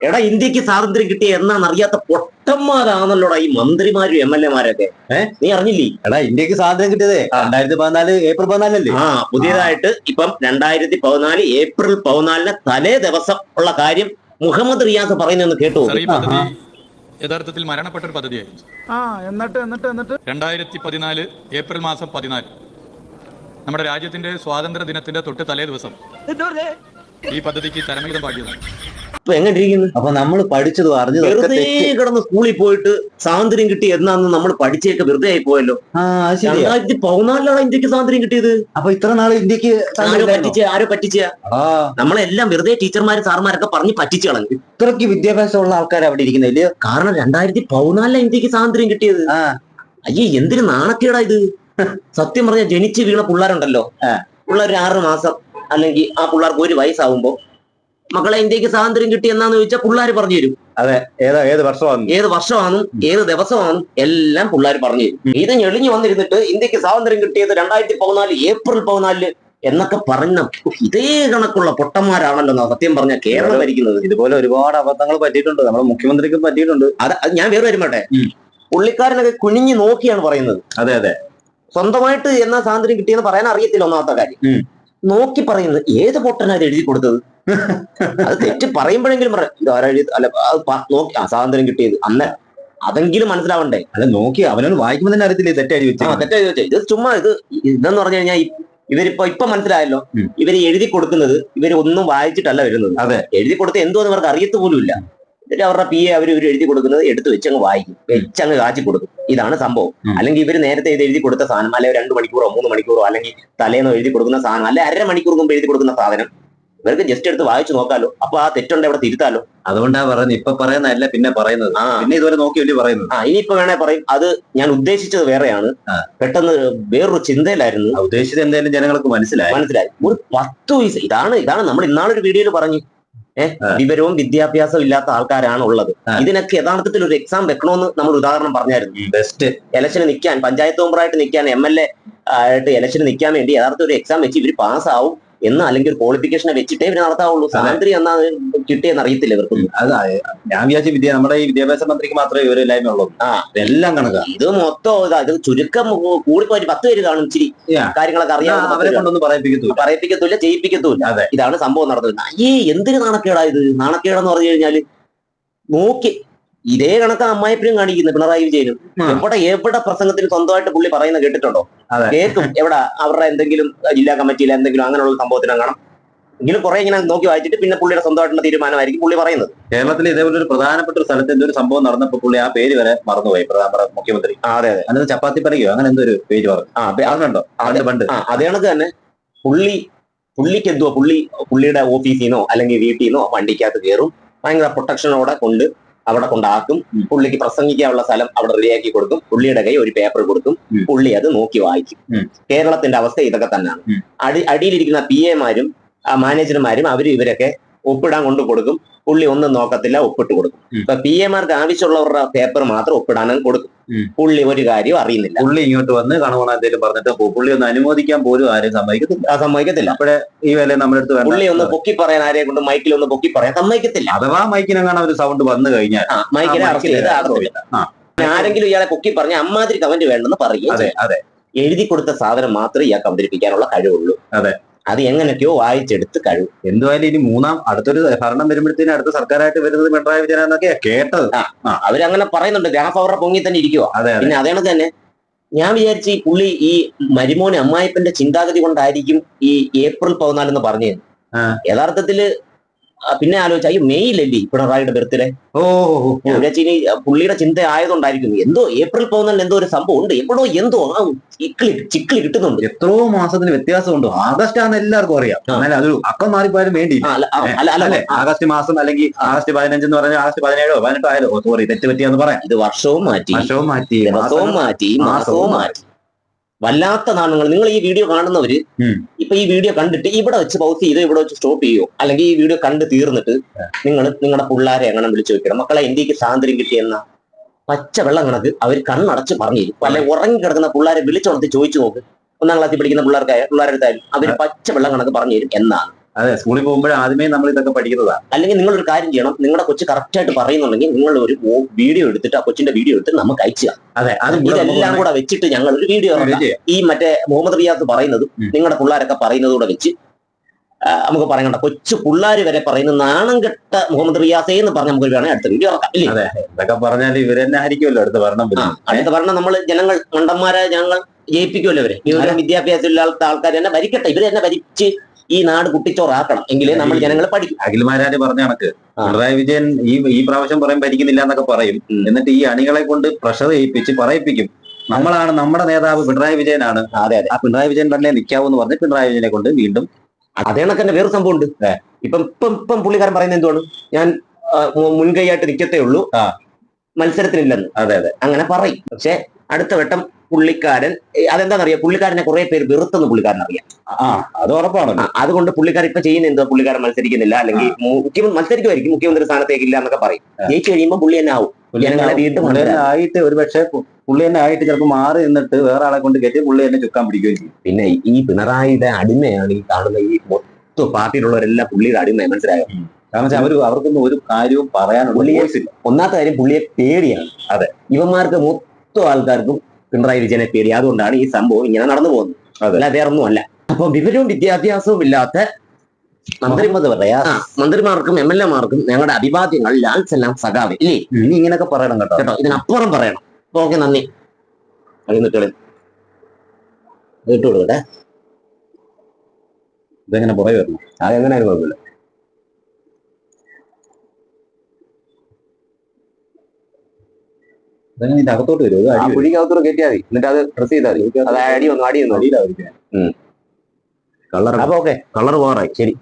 എടാ ഇന്ത്യയ്ക്ക് സ്വാതന്ത്ര്യം കിട്ടിയ എന്നാണ് അറിയാത്ത പൊട്ടന്മാരാണല്ലോടാ ഈ മന്ത്രിമാരും എം എൽ എമാരൊക്കെ. ഏഹ് നീ അറിഞ്ഞില്ലേ? എടാ ഇന്ത്യയ്ക്ക് സ്വാതന്ത്ര്യം കിട്ടിയത് രണ്ടായിരത്തി പതിനാല് ഏപ്രിൽ പതിനാലല്ലേ? ആ പുതിയതായിട്ട് ഇപ്പം രണ്ടായിരത്തി പതിനാല് ഏപ്രിൽ പതിനാലിന് തലേ ദിവസം ഉള്ള കാര്യം മുഹമ്മദ് റിയാസ് പറയുന്നെന്ന് കേട്ടു. യഥാർത്ഥത്തിൽ മരണപ്പെട്ട ഒരു പദ്ധതിയായിരുന്നു ആ എന്നിട്ട് എന്നിട്ട് എന്നിട്ട്? രണ്ടായിരത്തി പതിനാല് ഏപ്രിൽ മാസം പതിനാല്. നമ്മുടെ രാജ്യത്തിന്റെ സ്വാതന്ത്ര്യ ദിനത്തിന്റെ തൊട്ട് തലേ ദിവസം ഈ പദ്ധതിക്ക് തരമിതം പാടിയതാണ് ഇപ്പൊ എങ്ങനെ ഇരിക്കുന്നു അപ്പൊ നമ്മൾ പഠിച്ചത് അറിഞ്ഞതും വെറുതെ കിടന്ന് സ്കൂളിൽ പോയിട്ട് സ്വാതന്ത്ര്യം കിട്ടി എന്നാന്ന് നമ്മൾ പഠിച്ചേക്ക് വെറുതെ ആയി പോയല്ലോ. രണ്ടായിരത്തി പതിനാലിലാണ് ഇന്ത്യയ്ക്ക് സ്വാതന്ത്ര്യം കിട്ടിയത്. അപ്പൊ ഇത്ര നാൾ ഇന്ത്യയ്ക്ക് ആരോ? പറ്റിച്ച ആരോ പറ്റിച്ച. ആ. നമ്മളെല്ലാം വെറുതെ ടീച്ചർമാരും സാർമാരൊക്കെ പറഞ്ഞ് പറ്റിച്ചു കളഞ്ഞു. ഇത്രക്ക് വിദ്യാഭ്യാസമുള്ള ആൾക്കാർ അവിടെ ഇരിക്കുന്നില്ല കാരണം രണ്ടായിരത്തി പതിനാലിലാണ് ഇന്ത്യയ്ക്ക് സ്വാതന്ത്ര്യം കിട്ടിയത്. അയ്യേ എന്തിനു നാണക്കേടാ ഇത്? സത്യം പറഞ്ഞാൽ ജനിച്ച് വീണ പിള്ളേരുണ്ടല്ലോ. പിള്ളേർ ആറ് മാസം അല്ലെങ്കിൽ ആ പിള്ളേർക്ക് ഒരു വയസ്സാവുമ്പോ മക്കളെ ഇന്ത്യയ്ക്ക് സ്വാതന്ത്ര്യം കിട്ടി എന്നാന്ന് ചോദിച്ചാൽ പിള്ളേർ പറഞ്ഞു തരും. അതെ ഏതാ ഏത് വർഷമാണ്? ഏത് വർഷമാണ് ഏത് ദിവസമാണ് എല്ലാം പിള്ളേർ പറഞ്ഞു തരും. ഇത് ഞെളിഞ്ഞു വന്നിരുന്നിട്ട് ഇന്ത്യയ്ക്ക് സ്വാതന്ത്ര്യം കിട്ടിയത് രണ്ടായിരത്തി പതിനാല് ഏപ്രിൽ പതിനാലിൽ എന്നൊക്കെ പറഞ്ഞ ഇതേ കണക്കുള്ള പൊട്ടന്മാരാണല്ലോ സത്യം പറഞ്ഞ കേരളം ഭരിക്കുന്നത്. ഇതുപോലെ ഒരുപാട് അബദ്ധങ്ങൾ പറ്റിയിട്ടുണ്ട്. നമ്മുടെ മുഖ്യമന്ത്രിക്കും പറ്റിയിട്ടുണ്ട്. അത് ഞാൻ വേറെ വരുമ്പോട്ടെ. പുള്ളിക്കാരനൊക്കെ കുനിഞ്ഞു നോക്കിയാണ് പറയുന്നത്. അതെ അതെ. സ്വന്തമായിട്ട് എന്നാ സ്വാതന്ത്ര്യം കിട്ടിയെന്ന് പറയാൻ അറിയത്തില്ല ഒന്നാമത്തെ കാര്യം. നോക്കി പറയുന്നത് ഏത് പൊട്ടനാ എഴുതി കൊടുത്തത്? അത് തെറ്റ് പറയുമ്പോഴെങ്കിലും പറയാം ഇത് അല്ല അത് നോക്കി സ്വാതന്ത്ര്യം കിട്ടിയത് അന്ന്. അതെങ്കിലും മനസ്സിലാവണ്ടേ? അല്ല നോക്കി അവനൊന്ന് വായിക്കുമ്പോൾ തന്നെ അറിയത്തില്ലേ തെറ്റായി വെച്ചാൽ തെറ്റായി വെച്ചാൽ ഇത് ചുമ്മാ ഇത് ഇതെന്ന് പറഞ്ഞു കഴിഞ്ഞാൽ ഇവരിപ്പോ ഇപ്പൊ മനസ്സിലായല്ലോ. ഇവർ എഴുതി കൊടുക്കുന്നത് ഇവർ ഒന്നും വായിച്ചിട്ടല്ല വരുന്നത്. അതെ. എഴുതി കൊടുത്ത എന്തോ എന്ന് അവർക്ക് അറിയത്ത് പോലും ഇല്ല എന്നിട്ട് അവരുടെ പി എ അവർ ഇവർ എഴുതി കൊടുക്കുന്നത് എടുത്ത് വെച്ചങ്ങ് വായിക്കും. വെച്ചങ്ങ് കാച്ചി കൊടുക്കും. ഇതാണ് സംഭവം. അല്ലെങ്കിൽ ഇവർ നേരത്തെ ഇത് എഴുതി കൊടുത്ത സാധനം അല്ലെങ്കിൽ രണ്ട് മണിക്കൂറോ മൂന്ന് മണിക്കൂറോ അല്ലെങ്കിൽ തലേന്നോ എഴുതി കൊടുക്കുന്ന സാധനം അല്ലെ അര മണിക്കൂർ മുമ്പ് എഴുതി കൊടുക്കുന്ന സാധനം ഇവർക്ക് ജസ്റ്റ് എടുത്ത് വായിച്ചു നോക്കാലോ. അപ്പൊ ആ തെറ്റുണ്ട് അവിടെ തിരുത്താലോ. അതുകൊണ്ടാ പറയുന്നത് ഇപ്പൊ പറയുന്നതല്ല പിന്നെ പറയുന്നത്. പിന്നെ ഇതുവരെ നോക്കിയല്ലേ പറയുന്നത്. ആ ഇനിയിപ്പോ വേണേ പറയും. അത് ഞാൻ ഉദ്ദേശിച്ചത് വേറെയാണ്. പെട്ടെന്ന് വേറൊരു ചിന്തയിലായിരുന്നു. ഉദ്ദേശിച്ചത് എന്തായാലും ജനങ്ങൾക്ക് മനസ്സിലായി. മനസ്സിലായി. ഒരു പത്ത് വയസ്സ് ഇതാണ് ഇതാണ് നമ്മൾ ഇന്നാളൊരു വീഡിയോയിൽ പറഞ്ഞു. വിവരവും വിദ്യാഭ്യാസവും ഇല്ലാത്ത ആൾക്കാരാണ് ഉള്ളത്. ഇതിനൊക്കെ യഥാർത്ഥത്തിൽ ഒരു എക്സാം വെക്കണമെന്ന് നമ്മൾ ഉദാഹരണം പറഞ്ഞായിരുന്നു. ബെസ്റ്റ് ഇലക്ഷന് നിൽക്കാൻ പഞ്ചായത്ത് മെമ്പറായിട്ട് നിൽക്കാൻ എം എൽ എ ആയിട്ട് ഇലക്ഷന് നിൽക്കാൻ വേണ്ടി യഥാർത്ഥ ഒരു എക്സാം വെച്ച് ഇവർ പാസ്സാവും എന്ന് അല്ലെങ്കിൽ ഒരു ക്വാളിഫിക്കേഷനെ വെച്ചിട്ടേ ഇവർ നടത്താവുള്ളൂ. സ്വാതന്ത്ര്യം എന്നാ കിട്ടിയെന്ന് അറിയത്തില്ല ഇവർക്ക്. അതാ ഞാൻ വിചാരിച്ച വിദ്യ നമ്മുടെ ഈ വിദ്യാഭ്യാസ മന്ത്രിക്ക് മാത്രമേ വിവരമില്ലായ്മ ഉള്ളൂ ആ. എല്ലാം കണക്കാ. ഇത് മൊത്തം ഇതാ ഇത് ചുരുക്കം കൂടിപ്പോയി പത്ത് പേര് കാണും ഇച്ചിരി. കാര്യങ്ങളൊക്കെ അറിയാം അവരെ കൊണ്ടൊന്നും പറയിപ്പിക്കത്തു പറയിപ്പിക്കത്തില്ല ചെയ്യിപ്പിക്കത്തൂല്ല അതെ. ഇതാണ് സംഭവം നടന്നത്. ഈ എന്തിന് നാണക്കേടാ ഇത്? നാണക്കേടെന്ന് പറഞ്ഞു കഴിഞ്ഞാൽ നോക്കി ഇതേ കണക്ക് അമ്മായിപ്പനും കാണിക്കുന്നു പിണറായി വിജയനും. എവിടെ എവിടെ പ്രസംഗത്തിന് സ്വന്തമായിട്ട് പുള്ളി പറയുന്ന കേട്ടിട്ടുണ്ടോ. കേൾക്കും എവിടെ? അവരുടെ എന്തെങ്കിലും ജില്ലാ കമ്മിറ്റിയിൽ എന്തെങ്കിലും അങ്ങനെയുള്ള സംഭവത്തിന് കാണാം. എങ്കിലും കുറെ ഇങ്ങനെ നോക്കി വായിച്ചിട്ട് പിന്നെ പുള്ളിയുടെ സ്വന്തമായിട്ടുള്ള തീരുമാനമായിരിക്കും പുള്ളി പറയുന്നത്. കേരളത്തിൽ ഇതേപോലെ ഒരു പ്രധാനപ്പെട്ട ഒരു സ്ഥലത്ത് എന്തൊരു ഒരു സംഭവം നടന്നപ്പോൾ പുള്ളി ആ പേര് വരെ മറന്നുപോയി പ്രധാന മുഖ്യമന്ത്രി. അതെ അതെ. അന്നത് ചപ്പാത്തി പറയുകയോ അങ്ങനെ എന്തോ ഒരു പേര് പറഞ്ഞു. ആ അതെ, ഓർമ്മയുണ്ടോ അതെ. പണ്ട് അതേ കണക്ക് തന്നെ പുള്ളി പുള്ളിക്ക് എന്തുവാ? പുള്ളി പുള്ളിയുടെ ഓഫീസിൽ നിന്നോ അല്ലെങ്കിൽ വീട്ടിൽ നിന്നോ വണ്ടിക്കകത്ത് കയറും. ഭയങ്കര പ്രൊട്ടക്ഷനോടെ കൊണ്ട് അവിടെ കൊണ്ടാക്കും. പുള്ളിക്ക് പ്രസംഗിക്കാനുള്ള സ്ഥലം അവിടെ റെഡിയാക്കി കൊടുക്കും പുള്ളിയുടെ കൈ ഒരു പേപ്പർ കൊടുക്കും. പുള്ളി അത് നോക്കി വായിക്കും കേരളത്തിന്റെ അവസ്ഥ ഇതൊക്കെ തന്നെയാണ്. അടി അടിയിലിരിക്കുന്ന പി എമാരും മാനേജർമാരും അവരും ഇവരൊക്കെ ഒപ്പിടാൻ കൊണ്ടു കൊടുക്കും. പുള്ളി ഒന്നും നോക്കത്തില്ല ഒപ്പിട്ട് കൊടുക്കും. ഇപ്പൊ പി എമാർക്ക് ആവശ്യമുള്ളവരുടെ പേപ്പർ മാത്രം ഒപ്പിടാനും കൊടുക്കും. പുള്ളി ഒരു കാര്യം അറിയുന്നില്ല. പുള്ളി ഇങ്ങോട്ട് വന്ന് കണവണ എന്തെങ്കിലും പറഞ്ഞിട്ട് പുള്ളി ഒന്ന് അനുമോദിക്കാൻ പോലും ആരും സമ്മതിക്കത്തില്ല. ആ സമ്മതിക്കത്തില്ല. ഈ വേല നമ്മുടെ അടുത്ത് പുള്ളി ഒന്ന് പൊക്കി പറയാൻ ആരെയും കൊണ്ട് മൈക്കിൽ ഒന്ന് പൊക്കി പറയാൻ സമ്മതിക്കത്തില്ല. അഥവാ മൈക്കിനെങ്ങാണ് ഒരു സൗണ്ട് വന്നു കഴിഞ്ഞാൽ മൈക്കിനെ അറസ്റ്റ് ചെയ്ത്. ആരെങ്കിലും ഇയാളെ പൊക്കി പറഞ്ഞ അമ്മാതിരി കമന്റ് വേണ്ടെന്ന് പറയും അതെ അതെ. എഴുതി കൊടുത്ത സാധനം മാത്രമേ ഇയാൾക്ക് അവതരിപ്പിക്കാനുള്ള കഴിവുള്ളൂ. അതെ. അത് എങ്ങനെയൊക്കെയോ വായിച്ചെടുത്ത് കഴിവ് എന്തുമായാലും ഇനി മൂന്നാം അടുത്തൊരു ഭരണം വരുമ്പോഴത്തേനും അടുത്ത സർക്കാരായിട്ട് വരുന്നത് പിണറായി വിജയൻ എന്നൊക്കെയാ കേട്ടത്. അവരങ്ങനെ പറയുന്നുണ്ട്. ഗ്രാഫ് അവരുടെ പൊങ്ങി തന്നെ ഇരിക്കുക പിന്നെ അതേണ തന്നെ ഞാൻ വിചാരിച്ചു ഈ പുള്ളി ഈ മരുമോനെ അമ്മായിപ്പന്റെ ചിന്താഗതി കൊണ്ടായിരിക്കും ഈ ഏപ്രിൽ പതിനാലെന്ന് പറഞ്ഞു ആ. യഥാർത്ഥത്തിൽ ആ, പിന്നെ ആലോചിച്ച ഈ മെയ്യിലല്ലേ പിണറായിയുടെ ബർത്ത്ഡേ? ഓ. ഞാൻ വിചാരിച്ചു ഇനി പുള്ളിയുടെ ചിന്ത ആയതുകൊണ്ടായിരിക്കും എന്തോ ഏപ്രിൽ പതിനാലിന് എന്തോ ഒരു സംഭവം ഉണ്ട് എപ്പോഴോ എന്തോ ആ ചിക്ലി ചിക്കിളി കിട്ടുന്നുണ്ട്. എത്രയോ മാസത്തിന് വ്യത്യാസമുണ്ട്. ആഗസ്റ്റ് ആണെന്ന് എല്ലാവർക്കും അറിയാം. ആ. എന്നാൽ അതൊരു അക്കം മാറിപ്പോയാലും വേണ്ടി ആഗസ്റ്റ് മാസം അല്ലെങ്കിൽ ആഗസ്റ്റ് പതിനഞ്ച് എന്ന് പറഞ്ഞാൽ ആഗസ്റ്റ് പതിനേഴോ പതിനെട്ടോ ആയാലോ? സോറി തെറ്റ് പറ്റിയാന്ന് പറയാം. ഇത് വർഷവും മാറ്റി. വർഷവും മാറ്റി. മാസവും മാറ്റി മാസവും മാറ്റി. വല്ലാത്ത നാണങ്ങൾ. നിങ്ങൾ ഈ വീഡിയോ കാണുന്നവര്. ഇപ്പൊ ഈ വീഡിയോ കണ്ടിട്ട് ഇവിടെ വെച്ച് പൗസ് ചെയ്തോ ഇവിടെ വെച്ച് സ്റ്റോപ്പ് ചെയ്യോ? അല്ലെങ്കിൽ ഈ വീഡിയോ കണ്ട് തീർന്നിട്ട് നിങ്ങൾ നിങ്ങളുടെ പിള്ളേരെ എങ്ങനെ വിളിച്ചു വെക്കണം? മക്കളെ ഇന്ത്യയ്ക്ക് സ്വാതന്ത്ര്യം കിട്ടിയെന്ന പച്ച വെള്ളം കണക്ക് അവർ കണ്ണടച്ച് പറഞ്ഞു തരും അല്ലെ ഉറങ്ങി കിടക്കുന്ന പിള്ളേരെ വിളിച്ചുണർത്തി ചോദിച്ചു നോക്ക്. ഒന്നാം ക്ലാസ്സിൽ പഠിക്കുന്ന പിള്ളേർക്കായ പിള്ളേരെടുത്തായാലും അവർ പച്ച വെള്ളം കണക്ക് പറഞ്ഞു തരും എന്നാണ്. അതെ സ്കൂളിൽ പോകുമ്പോൾ ആദ്യമേ നമ്മൾ ഇതൊക്കെ പഠിക്കുന്നതാണ് അല്ലെങ്കിൽ നിങ്ങൾ ഒരു കാര്യം ചെയ്യണം. നിങ്ങളുടെ കൊച്ചു കറക്റ്റ് ആയിട്ട് പറയുന്നുണ്ടെങ്കിൽ നിങ്ങൾ ഒരു വീഡിയോ എടുത്തിട്ട് ആ കൊച്ചിന്റെ വീഡിയോ എടുത്ത് നമുക്ക് അയച്ചു അതെ അത് ഇതെല്ലാം കൂടെ വെച്ചിട്ട് ഞങ്ങൾ ഒരു വീഡിയോ. ഈ മറ്റേ മുഹമ്മദ് റിയാസ് പറയുന്നതും നിങ്ങളുടെ പിള്ളേരൊക്കെ പറയുന്നതും കൂടെ വെച്ച് നമുക്ക് പറയണ്ട. കൊച്ചു പിള്ളേര് വരെ പറയുന്ന നാണം കെട്ട മുഹമ്മദ് റിയാസേ എന്ന് പറഞ്ഞ് നമുക്ക് വേണേ അടുത്ത വീഡിയോ ഇറക്കാം ഇല്ലേ? ഇതൊക്കെ പറഞ്ഞാൽ ഇവരെന്നെ ആയിരിക്കുമല്ലോ അടുത്ത ഭരണം അടുത്ത പറഞ്ഞ നമ്മൾ ജനങ്ങൾ മണ്ടന്മാരെ ഞങ്ങൾ ജയിപ്പിക്കുമല്ലോ ഇവരെ. വിവരം വിദ്യാഭ്യാസം ഇല്ലാത്ത ആൾക്കാർ തന്നെ ഭരിക്കട്ടെ. ഇവർ തന്നെ ഭരിച്ച് ഈ നാട് കുട്ടിച്ചോറാക്കണം എങ്കിലേ നമ്മൾ ജനങ്ങൾ പഠിക്കും. അഖിൽമാരാര് പറഞ്ഞ കണക്ക്. പിണറായി വിജയൻ ഈ ഈ പ്രാവശ്യം പറയാൻ ഭരിക്കുന്നില്ല എന്നൊക്കെ പറയും. എന്നിട്ട് ഈ അണികളെ കൊണ്ട് പ്രഷർ ചെയ്യിപ്പിച്ച് പറയിപ്പിക്കും. നമ്മളാണ് നമ്മുടെ നേതാവ് പിണറായി വിജയനാണ്. അതെ അതെ. ആ പിണറായി വിജയൻ തന്നെ നിൽക്കാവൂ എന്ന് പറഞ്ഞ് പിണറായി വിജയനെ കൊണ്ട് വീണ്ടും അതേ തന്നെ വേറെ സംഭവം ഉണ്ട്. ഇപ്പം ഇപ്പം ഇപ്പം പുള്ളിക്കാരൻ പറയുന്നത് എന്തുവാണ്? ഞാൻ മുൻകൈയായിട്ട് നിൽക്കത്തേ ഉള്ളൂ. മത്സരത്തിനില്ലെന്ന്. അതെ അതെ. അങ്ങനെ പറയും. പക്ഷെ അടുത്ത വട്ടം പുള്ളിക്കാരൻ അതെന്താണെന്നറിയാം പുള്ളിക്കാരനെ കുറെ പേര് വെറുത്തെന്ന് പുള്ളിക്കാരൻ അറിയാം. ആ അത് ഉറപ്പാണ്. അതുകൊണ്ട് പുള്ളിക്കാരൻ ഇപ്പൊ ചെയ്യുന്ന എന്താ പുള്ളിക്കാരൻ മത്സരിക്കുന്നില്ല അല്ലെങ്കിൽ മുഖ്യമന്ത്രി മത്സരിക്കുമായിരിക്കും. മുഖ്യമന്ത്രി സ്ഥാനത്തേക്ക് ഇല്ല എന്നൊക്കെ പറയും. ജയിച്ചു കഴിയുമ്പോൾ പുള്ളി തന്നെ ആവും. ജനങ്ങളെ വീണ്ടും ആയിട്ട് ഒരു പക്ഷേ പുള്ളി തന്നെ ആയിട്ട് ചിലപ്പോൾ മാറി നിന്നിട്ട് വേറെ ആളെ കൊണ്ട് കയറ്റി പുള്ളി തന്നെ ചുക്കാൻ പിടിക്കുകയും ചെയ്യും. പിന്നെ ഈ പിണറായിയുടെ അടിമയാണ് ഈ കാണുന്ന ഈ മൊത്തം പാർട്ടിയിലുള്ളവരെല്ലാം പുള്ളിയുടെ അടിമ മനസ്സിലായോ? കാരണം അവർ അവർക്കൊന്നും ഒരു കാര്യവും പറയാനുള്ള ഒന്നാമത്തെ കാര്യം പുള്ളിയെ പേടിയാണ്. അതെ. ഇവന്മാർക്ക് മൊത്തം ആൾക്കാർക്കും പിണറായി വിജയനെ പേടി. അതുകൊണ്ടാണ് ഈ സംഭവം ഇങ്ങനെ നടന്നു പോകുന്നത്. അല്ല വേറെ ഒന്നും അല്ല. അപ്പൊ വിവരവും വിദ്യാഭ്യാസവും ഇല്ലാത്ത മന്ത്രിമാർ പറയാ? മന്ത്രിമാർക്കും എം എൽ എമാർക്കും ഞങ്ങളുടെ അഭിവാദ്യങ്ങൾ ലാൽ എല്ലാം സഖാവ്. ഇല്ലേ? ഇനി ഇങ്ങനെയൊക്കെ പറയണം കേട്ടോ. കേട്ടോ ഇതിനപ്പുറം പറയണം. ഓക്കെ നന്ദി. അറിയുന്നിട്ടേ ഇട്ട് കൊടുക്കട്ടെ. ഇതെങ്ങനെ പുറകെ വരണം? അതെങ്ങനെ ആയാലും കുഴപ്പമില്ല. ഇതിന്റെ അകത്തോട്ട് വരും ആ അടി വരും. കുഴിക്കകത്തോട് കയറ്റിയാൽ മതി. എന്നിട്ട് അത് ഡ്രസ് ചെയ്താൽ മതി. അത് അടി വന്നു അടി വന്നു. അടിയിലാവും കളർ അപ്പൊ ഓക്കെ. കളർ പോറായി ശരി.